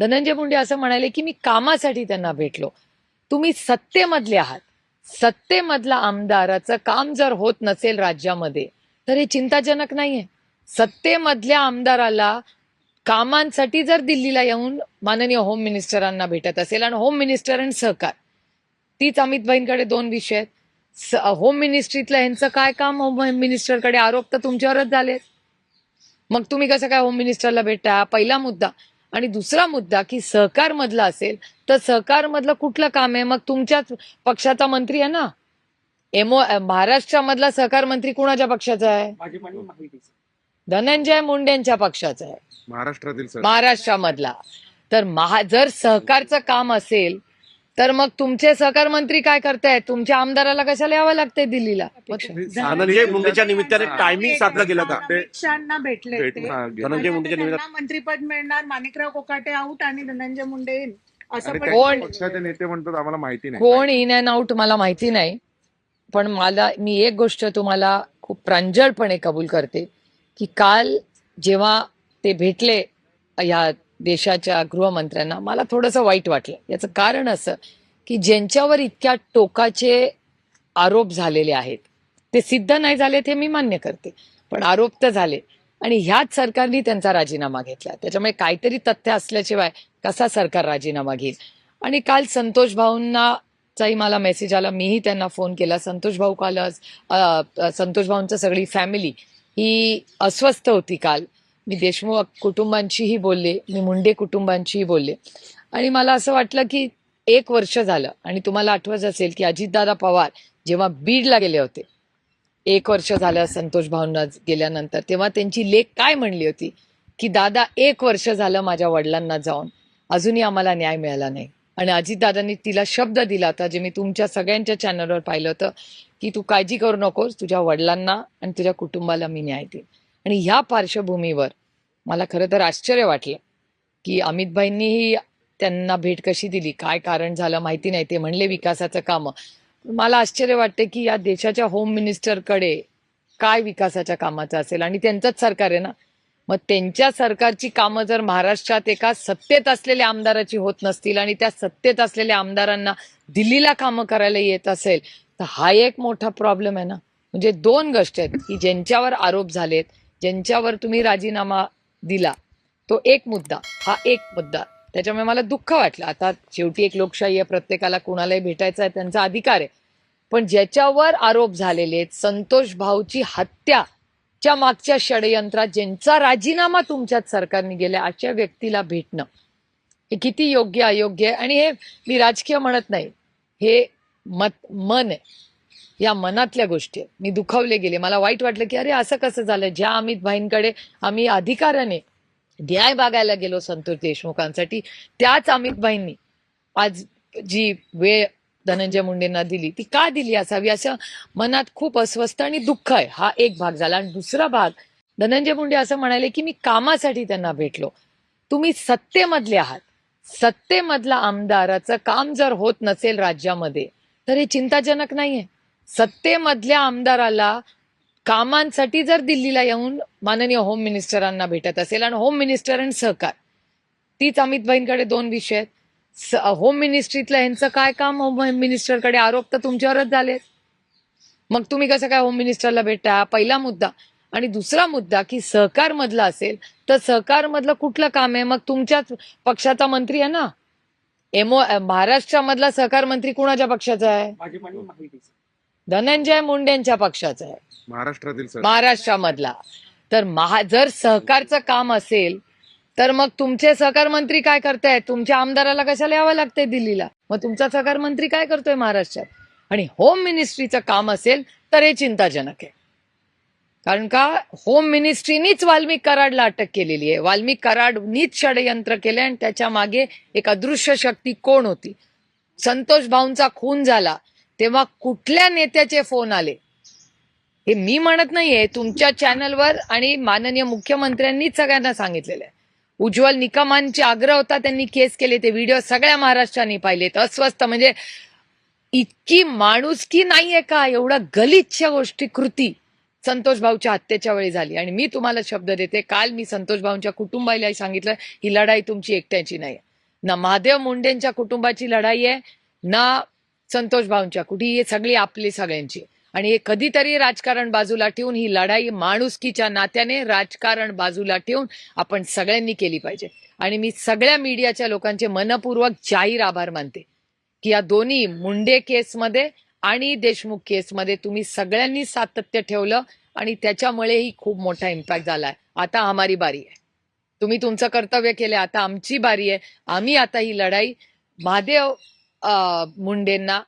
धनंजय मुंडे असं म्हणाले की मी कामासाठी त्यांना भेटलो. तुम्ही सत्तेमधले आहात. सत्तेमधला आमदाराचं काम जर होत नसेल राज्यामध्ये तर हे चिंताजनक नाहीये. सत्तेमधल्या आमदाराला कामांसाठी जर दिल्लीला येऊन माननीय होम मिनिस्टरांना भेटत असेल आणि होम मिनिस्टर आणि सहकार तीच अमित भाईंकडे दोन विषय आहेत. होम मिनिस्ट्रीतलं यांचं काय काम? होम मिनिस्टरकडे आरोप तर तुमच्यावरच झालेत. मग तुम्ही कसं काय होम मिनिस्टरला भेटता? पहिला मुद्दा. आणि दुसरा मुद्दा की सहकार मधला असेल तर सहकार मधलं कुठलं काम आहे? मग तुमच्याच पक्षाचा मंत्री आहे ना? एमओ महाराष्ट्रामधला सहकार मंत्री कुणाच्या पक्षाचा आहे? धनंजय मुंडेंच्या पक्षाचा आहे. महाराष्ट्रातील सर महाराष्ट्रामधला तर महा जर सहकारचं काम असेल तर मग तुमचे सहकार मंत्री काय करतायत? तुमच्या आमदाराला कशाला यावं लागतंय दिल्लीला? धनंजय मुंडेच्या निमित्ताने टायमिंग साधलं गेलं का? अमित शहाना भेटले भेट- ते हा, गेलं. धनंजय मुंडेच्या त्यांना निमित्ताने मंत्रीपद मिळणार माणिकराव कोकाटे आऊट आणि धनंजय मुंडे in. असं आणि पण कोण- त्या पक्षाचे नेते म्हणतात आम्हाला माहिती नाही. कोण इन अँड आउट मला माहिती नाही. पण मला मी एक गोष्ट तुम्हाला खूप प्रांजळपणे कबूल करते की काल जेव्हा ते भेटले या देशाच्या गृहमंत्र्यांना मला थोडंसं वाईट वाटलं. याचं कारण असं की ज्यांच्यावर इतक्या टोकाचे आरोप झालेले आहेत ते सिद्ध नाही झाले ते मी मान्य करते. पण आरोप तर झाले. आणि ह्याच सरकारने त्यांचा राजीनामा घेतला. त्याच्यामुळे काहीतरी तथ्य असल्याशिवाय कसा सरकार राजीनामा घेईल? आणि काल संतोष भाऊंना चाही मला मेसेज आला. मीही त्यांना फोन केला. संतोष भाऊ काल संतोष भाऊंचं सगळी फॅमिली ही अस्वस्थ होती काल. मी देशमुख कुटुंबांशीही बोलले मी मुंडे कुटुंबांशीही बोलले. आणि मला असं वाटलं की एक वर्ष झालं आणि तुम्हाला आठवत असेल की अजितदादा पवार जेव्हा बीडला गेले होते एक वर्ष झालं संतोष भाऊंना गेल्यानंतर तेव्हा त्यांची लेख काय म्हणली होती? की दादा एक वर्ष झालं माझ्या वडिलांना जाऊन अजूनही आम्हाला न्याय मिळाला नाही. आणि अजितदादांनी तिला शब्द दिला होता जे मी तुमच्या सगळ्यांच्या चॅनलवर पाहिलं होतं की तू काळजी करू नकोस तुझ्या वडिलांना आणि तुझ्या कुटुंबाला मी न्याय देईन. आणि ह्या पार्श्वभूमीवर मला खरं तर आश्चर्य वाटलं की अमितभाईंनीही त्यांना भेट कशी दिली? काय कारण झालं माहिती नाही. ते म्हणले विकासाचं कामं. मला आश्चर्य वाटते की या देशाच्या होम मिनिस्टरकडे काय विकासाच्या कामाचं असेल? आणि त्यांचंच सरकार आहे ना? मग त्यांच्या सरकारची कामं जर महाराष्ट्रात एका सत्तेत असलेल्या आमदाराची होत नसतील आणि त्या सत्तेत असलेल्या आमदारांना दिल्लीला कामं करायला येत असेल तर हा एक मोठा प्रॉब्लेम आहे ना? म्हणजे दोन गोष्टी आहेत की ज्यांच्यावर आरोप झालेत ज्यांच्यावर तुम्ही राजीनामा दिला तो एक मुद्दा हा एक मुद्दा. त्याच्यामुळे मला दुःख वाटलं. आता शेवटी एक लोकशाही आहे प्रत्येकाला कुणालाही भेटायचा आहे त्यांचा अधिकार आहे. पण ज्याच्यावर आरोप झालेले आहेत संतोष भाऊची हत्या च्या मागच्या षडयंत्रात ज्यांचा राजीनामा तुमच्याच सरकारने गेला अशा व्यक्तीला भेटणं हे किती योग्य अयोग्य आहे. आणि हे मी राजकीय म्हणत नाही. हे मत मन आहे. या मनातल्या गोष्टी आहेत. मी दुखावले गेले. मला वाईट वाटलं की अरे असं कसं झालं? ज्या अमित भाईंकडे आम्ही अधिकाराने न्याय बागायला गेलो संतोष देशमुखांसाठी त्याच अमित भाईंनी आज जी वेळ धनंजय मुंडेंना दिली ती का दिली असावी? असं मनात खूप अस्वस्थ आणि दुःख आहे. हा एक भाग झाला. आणि दुसरा भाग धनंजय मुंडे असं म्हणाले की मी कामासाठी त्यांना भेटलो. तुम्ही सत्तेमधले आहात. सत्तेमधला आमदाराचं काम जर होत नसेल राज्यामध्ये तर हे चिंताजनक नाहीये. सत्तेमधल्या आमदाराला कामांसाठी जर दिल्लीला येऊन माननीय होम मिनिस्टरांना भेटत असेल आणि होम मिनिस्टर आणि सहकार तीच अमित भाईंकडे दोन विषय आहेत. होम मिनिस्ट्रीतलं यांचं काय काम? होम मिनिस्टरकडे आरोप तर तुमच्यावरच झाले मग तुम्ही कसं काय होम मिनिस्टरला भेटता? हा पहिला मुद्दा. आणि दुसरा मुद्दा की सहकार मधला असेल तर सहकार मधलं कुठलं काम आहे? मग तुमच्याच पक्षाचा मंत्री आहे ना? एमओ महाराष्ट्रामधला सहकार मंत्री कुणाच्या पक्षाचा आहे. धनंजय मुंडेंच्या पक्षाचा आहे. महाराष्ट्रातील सर. महाराष्ट्रामधला. तर महा जर सहकारचं काम असेल तर मग तुमचे सहकार मंत्री काय करतायत? तुमच्या आमदाराला कशाला यावं लागतंय दिल्लीला? मग तुमचा सहकार मंत्री काय करतोय महाराष्ट्रात? आणि होम मिनिस्ट्रीचं काम असेल तर हे चिंताजनक आहे. कारण का? होम मिनिस्ट्रीनीच वाल्मिक कराडला अटक केलेली आहे. वाल्मिक कराडनीच षडयंत्र केले आणि त्याच्यामागे एक अदृश्य शक्ती कोण होती? संतोष भाऊंचा खून झाला. तेव्हा कुठल्या नेत्याचे फोन आले? हे मी म्हणत नाहीये तुमच्या चॅनलवर आणि माननीय मुख्यमंत्र्यांनीच सगळ्यांना सांगितलेलं आहे. उज्ज्वल निकमांचे आग्रह होता त्यांनी केस केले ते व्हिडिओ सगळ्या महाराष्ट्राने पाहिलेत. अस्वस्थ म्हणजे इतकी माणुसकी नाहीये का? एवढा गलिच्छ गोष्टी कृती. संतोष भाऊच्या हत्येच्या वेळी झाली. आणि मी तुम्हाला शब्द देते काल मी संतोष भाऊंच्या कुटुंबालाही सांगितलं ही लढाई तुमची एकट्याची नाही ना महादेव मुंडेंच्या कुटुंबाची लढाई आहे ना संतोष भाऊंच्या कुठे सगळी आपली सगळ्यांची. आणि हे कधीतरी राजकारण बाजूला ठेवून ही लढाई माणुसकीच्या नात्याने राजकारण बाजूला ठेवून आपण सगळ्यांनी केली पाहिजे. आणि मी सगळ्या मीडियाच्या लोकांचे मनपूर्वक जाहीर आभार मानते की या दोन्ही मुंडे केसमध्ये आणि देशमुख केसमध्ये तुम्ही सगळ्यांनी सातत्य ठेवलं आणि त्याच्यामुळेही खूप मोठा इम्पॅक्ट झालाय आता हमारी बारी आहे. तुम्ही तुमचं कर्तव्य केले आता आमची बारी आहे. आम्ही आता ही लढाई महादेव मुंडेंना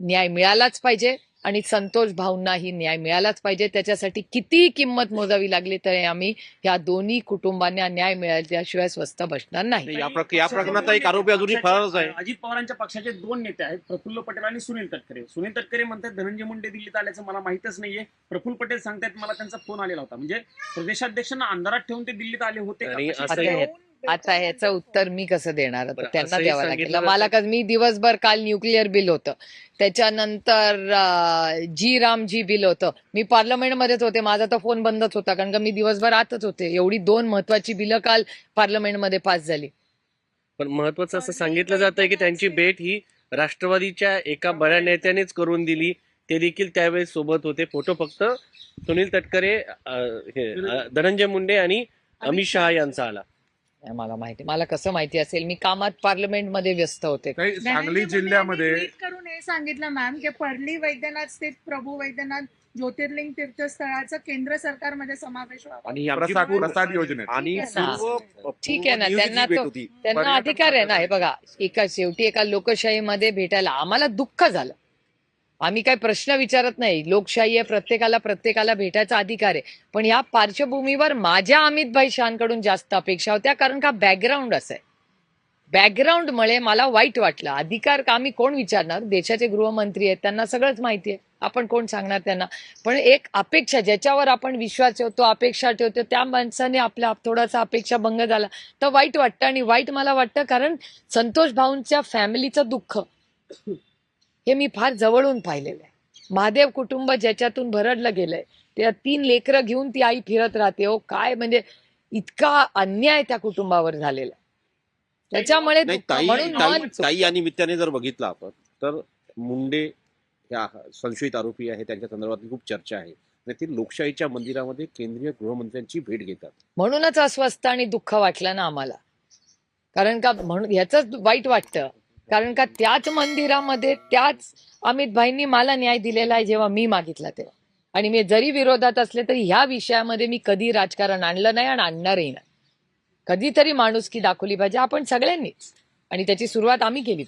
न्याय मिळालाच पाहिजे आणि संतोष भाऊंनाही न्याय मिळालाच पाहिजे. त्याच्यासाठी कितीही किंमत मोजावी लागली तरी आम्ही या दोन्ही कुटुंबांना न्याय मिळाल्याशिवाय स्वस्त बसणार नाही. या प्रक- या प्रकरणात एक आरोपी अजूनही फरारच आहे. अजित पवारांच्या पक्षाचे दोन नेते आहेत प्रफुल्ल पटेल आणि सुनील तटकरे. सुनील तटकरे म्हणतात धनंजय मुंडे दिल्लीत आल्याचं मला माहितच नाहीये. प्रफुल्ल पटेल सांगतायत मला त्यांचा फोन आलेला होता. म्हणजे प्रदेशाध्यक्षांना अंधारात ठेवून ते दिल्लीत आले होते. आता हे- ह्याचं उत्तर मी कसं देणार? आता बरं, त्यांना असंही द्यावं सांगितलं लागेल मला का मी दिवसभर काल न्यूक्लिअर बिल होतं. त्याच्यानंतर अं, जी राम जी बिल होतं. मी पार्लमेंटमध्येच होते. माझा तर फोन बंदच होता. कारण का मी दिवसभर आतच होते. एवढी दोन महत्वाची बिलं काल पार्लमेंटमध्ये पास झाली. पण महत्वाचं असं सांगितलं जात आहे की त्यांची भेट ही राष्ट्रवादीच्या एका बड्या नेत्यानेच करून दिली. ते देखील त्यावेळेस सोबत होते. फोटो फक्त सुनील तटकरे अं, हे, अं, धनंजय मुंडे आणि अमित शहा. यांचा आला. मला माहिती. मला कसं माहिती असेल मी कामात पार्लमेंटमध्ये व्यस्त होते. सांगली जिल्ह्यामध्ये ट्विट करून हे सांगितलं मॅम की पर्ली वैद्यनाथ स्थित प्रभू वैद्यनाथ ज्योतिर्लिंग तीर्थस्थळाचा केंद्र सरकारमध्ये समावेश व्हावा. आणि ही आमची प्रसाद पूर्ण- प्रसाद योजनेत. आणि ठीक आहे ना. पूर्व- ठीक आहे ना, पूर्व त्यांना नियोजित भेट तो- होती. त्यांना पर्यटन अधिकार आहे ना हे. बघा एका शेवटी एका लोकशाहीमध्ये भेटायला आम्हाला दुःख झालं. आम्ही काय प्रश्न विचारत नाही. लोकशाही आहे प्रत्येकाला प्रत्येकाला भेटायचा अधिकार आहे. पण या पार्श्वभूमीवर माझ्या अमित भाई शानकडून जास्त अपेक्षा होत्या कारण का बॅकग्राऊंड असं आहे. बॅकग्राऊंडमुळे मला वाईट वाटलं. अधिकार का आम्ही कोण विचारणार? देशाचे गृहमंत्री आहेत त्यांना सगळंच माहिती आहे. आपण कोण सांगणार त्यांना? पण एक अपेक्षा ज्याच्यावर आपण विश्वास ठेवतो अपेक्षा ठेवतो त्या माणसाने आपल्या थोडासा अपेक्षा भंग झाला. तर वाईट वाटतं आणि वाईट मला वाटतं कारण संतोष भाऊंच्या फॅमिलीचं दुःख. हे मी फार जवळून पाहिलेलं आहे. महादेव कुटुंब ज्याच्यातून भरडलं गेलंय त्या तीन लेकरं घेऊन ती आई फिरत राहते हो. काय म्हणजे इतका अन्याय त्या कुटुंबावर झालेला. त्याच्यामुळे ताई या निमित्ताने जर बघितलं आपण तर मुंडे ह्या संशयित आरोपी आहे त्यांच्या संदर्भात खूप चर्चा आहे. ते लोकशाहीच्या मंदिरामध्ये केंद्रीय गृहमंत्र्यांची भेट घेतात. म्हणूनच अस्वस्थ आणि दुःख वाटलं ना आम्हाला. कारण का म्हणून ह्याच वाईट वाटतं. कारण का त्याच मंदिरामध्ये त्याच अमित भाईंनी मला न्याय दिलेला आहे जेव्हा मी मागितला तेव्हा. आणि मी जरी विरोधात असले तरी ह्या विषयामध्ये मी कधी राजकारण आणलं नाही आणि आणणारही नाही. कधीतरी माणुसकी दाखवली पाहिजे आपण सगळ्यांनीच. आणि त्याची सुरुवात आम्ही केली